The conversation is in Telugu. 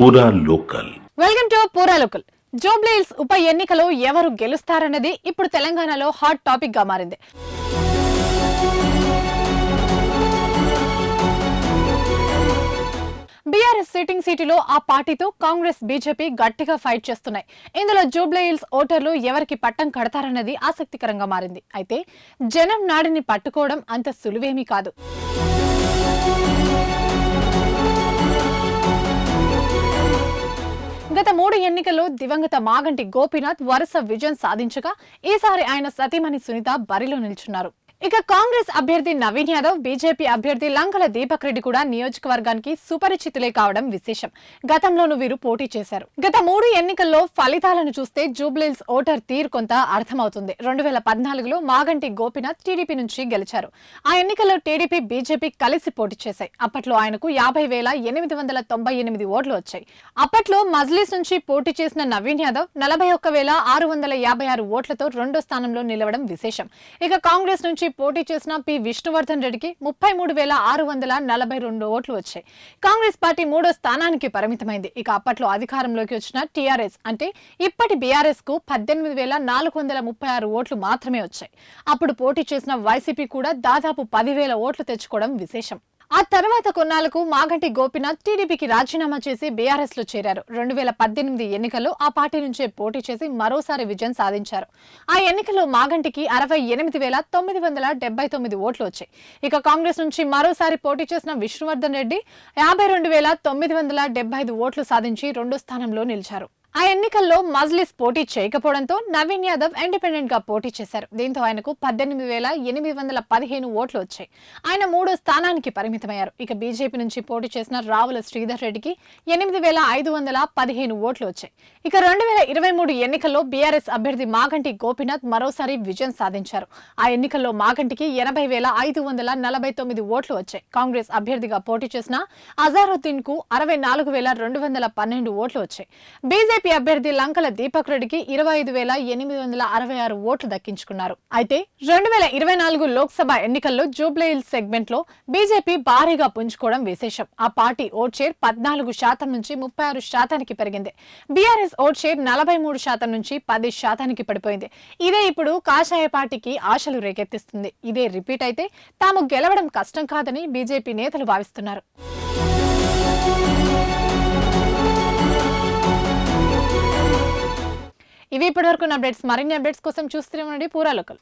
Pura local. Welcome to Pura local. జోబ్లైల్స్ ఉప ఎన్నికలో ఎవరు గెలుస్తారన్నది ఇప్పుడు తెలంగాణలో హాట్ టాపిక్గా మారింది. బీఆర్ఎస్ సిట్టింగ్ సీటులో ఆ పార్టీతో కాంగ్రెస్ బీజేపీ గట్టిగా ఫైట్ చేస్తున్నాయి. ఇందులో జూబ్లీహిల్స్ ఓటర్లు ఎవరికి పట్టం కడతారన్నది ఆసక్తికరంగా మారింది. అయితే జనం నాడిని పట్టుకోవడం అంత సులువేమీ కాదు. గత మూడు ఎన్నికల్లో దివంగత మాగంటి గోపీనాథ్ వరుస విజయం సాధించగా ఈసారి ఆయన సతీమణి సునీత బరిలో నిల్చున్నారు. ఇక కాంగ్రెస్ అభ్యర్థి నవీన్ యాదవ్ బీజేపీ అభ్యర్థి లంకల దీపక్ రెడ్డి కూడా నియోజకవర్గానికి సుపరిచితులే కావడం విశేషం. గతంలోనూ వీరు పోటీ చేశారు. గత మూడు ఎన్నికల్లో ఫలితాలను చూస్తే జూబ్లీల్స్ ఓటర్ తీరు కొంత అర్థమవుతుంది. రెండు వేల పద్నాలుగులో మాగంటి గోపినాథ్ టీడీపీ నుంచి గెలిచారు. ఆ ఎన్నికల్లో టీడీపీ బీజేపీ కలిసి పోటీ చేశాయి. అప్పట్లో ఆయనకు యాభై వేల ఎనిమిది వందల తొంభై ఎనిమిది ఓట్లు వచ్చాయి. అప్పట్లో మజ్లీస్ నుంచి పోటీ చేసిన నవీన్ యాదవ్ నలభై ఒక్క వేల ఆరు వందల యాభై ఆరు ఓట్లతో రెండో స్థానంలో నిలవడం విశేషం. ఇక కాంగ్రెస్ నుంచి పోటీ చేసిన పి. విష్ణువర్ధన్ రెడ్డికి ముప్పై మూడు వేల ఆరు వందల నలభై రెండు ఓట్లు వచ్చాయి. కాంగ్రెస్ పార్టీ మూడో స్థానానికి పరిమితమైంది. ఇక అప్పట్లో అధికారంలోకి వచ్చిన టీఆర్ఎస్ అంటే ఇప్పటి బీఆర్ఎస్కు పద్దెనిమిది వేల నాలుగు వందల ముప్పై ఆరు ఓట్లు మాత్రమే వచ్చాయి. అప్పుడు పోటీ చేసిన వైసీపీ కూడా దాదాపు పదివేల ఓట్లు తెచ్చుకోవడం విశేషం. ఆ తర్వాత కొన్నాళ్ళకు మాగంటి గోపినాథ్ టీడీపీకి రాజీనామా చేసి బీఆర్ఎస్లో చేరారు. రెండు వేల పద్దెనిమిది ఎన్నికల్లో ఆ పార్టీ నుంచే పోటీ చేసి మరోసారి విజయం సాధించారు. ఆ ఎన్నికల్లో మాగంటికి అరవై ఎనిమిది వేల తొమ్మిది వందల డెబ్బై తొమ్మిది ఓట్లు వచ్చాయి. ఇక కాంగ్రెస్ నుంచి మరోసారి పోటీ చేసిన విష్ణువర్ధన్ రెడ్డి యాభై రెండు వేల తొమ్మిది వందల డెబ్బై ఐదు ఓట్లు సాధించి రెండో స్థానంలో నిలిచారు. ఆ ఎన్నికల్లో మజ్లిస్ పోటీ చేయకపోవడంతో నవీన్ యాదవ్ ఇండిపెండెంట్గా పోటీ చేశారు. దీంతో ఆయనకు పద్దెనిమిది వేల ఎనిమిది వందల పదిహేను ఓట్లు వచ్చాయి. ఆయన మూడో స్థానానికి పరిమితమయ్యారు. ఇక బీజేపీ నుంచి పోటీ చేసిన రావుల శ్రీధర్ రెడ్డికి ఎనిమిది వేల ఐదు వందల పదిహేను ఓట్లు వచ్చాయి. ఇక రెండు వేల ఇరవై మూడు ఎన్నికల్లో బీఆర్ఎస్ అభ్యర్థి మాగంటి గోపీనాథ్ మరోసారి విజయం సాధించారు. ఆ ఎన్నికల్లో మాగంటికి ఎనభై వేల ఐదు వందల నలభై తొమ్మిది ఓట్లు వచ్చాయి. కాంగ్రెస్ అభ్యర్థిగా పోటీ చేసిన అజారుద్దీన్కు అరవై నాలుగు వేల రెండు వందల పన్నెండు ఓట్లు వచ్చాయి. బీజేపీ అభ్యర్థి లంకల దీపక్ రెడ్డికి ఇరవై ఐదు వేల ఎనిమిది వందల అరవై ఆరు ఓట్లు దక్కించుకున్నారు. అయితే రెండు వేల ఇరవై నాలుగు లోక్సభ ఎన్నికల్లో జూబ్లీహిల్ సెగ్మెంట్లో బీజేపీ భారీగా పుంజుకోవడం విశేషం. ఆ పార్టీ ఓట్ షేర్ పద్నాలుగు శాతం నుంచి ముప్పై ఆరు శాతానికి పెరిగింది. బీఆర్ఎస్ ఓట్ షేర్ నలభై మూడు శాతం నుంచి పది శాతానికి పడిపోయింది. ఇదే ఇప్పుడు కాషాయ పార్టీకి ఆశలు రేకెత్తిస్తుంది. ఇదే రిపీట్ అయితే తాము గెలవడం కష్టం కాదని బీజేపీ నేతలు భావిస్తున్నారు. ఇవి ఇప్పటివరకు అప్డేట్స్. మరిన్ని అప్డేట్స్ కోసం చూస్తూనే ఉండండి. పూరా లోకల్.